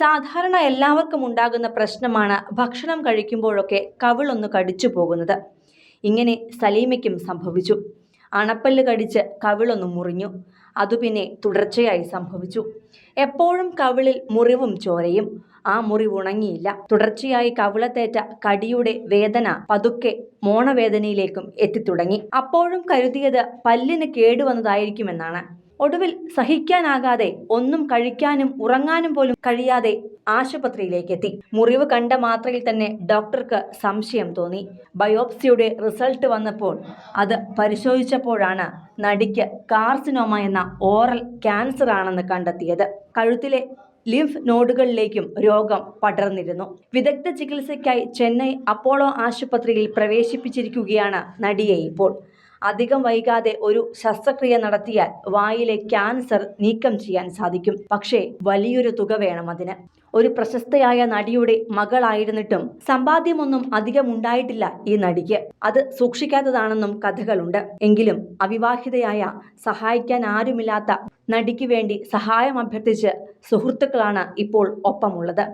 സാധാരണ എല്ലാവർക്കും ഉണ്ടാകുന്ന പ്രശ്നമാണ് ഭക്ഷണം കഴിക്കുമ്പോഴൊക്കെ കവിളൊന്ന് കടിച്ചു പോകുന്നത്. ഇങ്ങനെ സലീമയ്ക്കും സംഭവിച്ചു. അണപ്പല്ല് കടിച്ച് കവിളൊന്ന് മുറിഞ്ഞു. അതു പിന്നെ തുടർച്ചയായി സംഭവിച്ചു. എപ്പോഴും കവിളിൽ മുറിവും ചോരയും. ആ മുറിവ് ഉണങ്ങിയില്ല. തുടർച്ചയായി കവിളത്തേറ്റ കടിയുടെ വേദന പതുക്കെ മോണവേദനയിലേക്കും എത്തിത്തുടങ്ങി. അപ്പോഴും കരുതിയത് പല്ലിന് കേടുവന്നതായിരിക്കുമെന്നാണ്. ഒടുവിൽ സഹിക്കാനാകാതെ ഒന്നും കഴിക്കാനും ഉറങ്ങാനും പോലും കഴിയാതെ ആശുപത്രിയിലേക്ക് എത്തി മുറിവ് കണ്ട മാത്രയിൽ തന്നെ ഡോക്ടർക്ക് സംശയം തോന്നി. ബയോപ്സിയുടെ റിസൾട്ട് വന്നപ്പോൾ അത് പരിശോധിച്ചപ്പോഴാണ് നടിക്ക് കാർസിനോമ എന്ന ഓറൽ ക്യാൻസർ ആണെന്ന് കണ്ടെത്തിയത്. കഴുത്തിലെ ലിംഫ് നോഡുകളിലേക്കും രോഗം പടർന്നിരുന്നു. വിദഗ്ധ ചികിത്സയ്ക്കായി ചെന്നൈ അപ്പോളോ ആശുപത്രിയിൽ പ്രവേശിപ്പിച്ചിരിക്കുകയാണ് നടിയെ ഇപ്പോൾ. അധികം വൈകാതെ ഒരു ശസ്ത്രക്രിയ നടത്തിയാൽ വായിലെ ക്യാൻസർ നീക്കം ചെയ്യാൻ സാധിക്കും. പക്ഷേ വലിയൊരു തുക വേണം അതിന്. ഒരു പ്രശസ്തയായ നടിയുടെ മകളായിരുന്നിട്ടും സമ്പാദ്യമൊന്നും അധികം ഉണ്ടായിട്ടില്ല ഈ നടിക്ക്. അത് സൂക്ഷിക്കാത്തതാണെന്നും കഥകളുണ്ട്. എങ്കിലും അവിവാഹിതയായ സഹായിക്കാൻ ആരുമില്ലാത്ത നടിക്ക് വേണ്ടി സഹായം അഭ്യർത്ഥിച്ച് സുഹൃത്തുക്കളാണ് ഇപ്പോൾ ഒപ്പമുള്ളത്.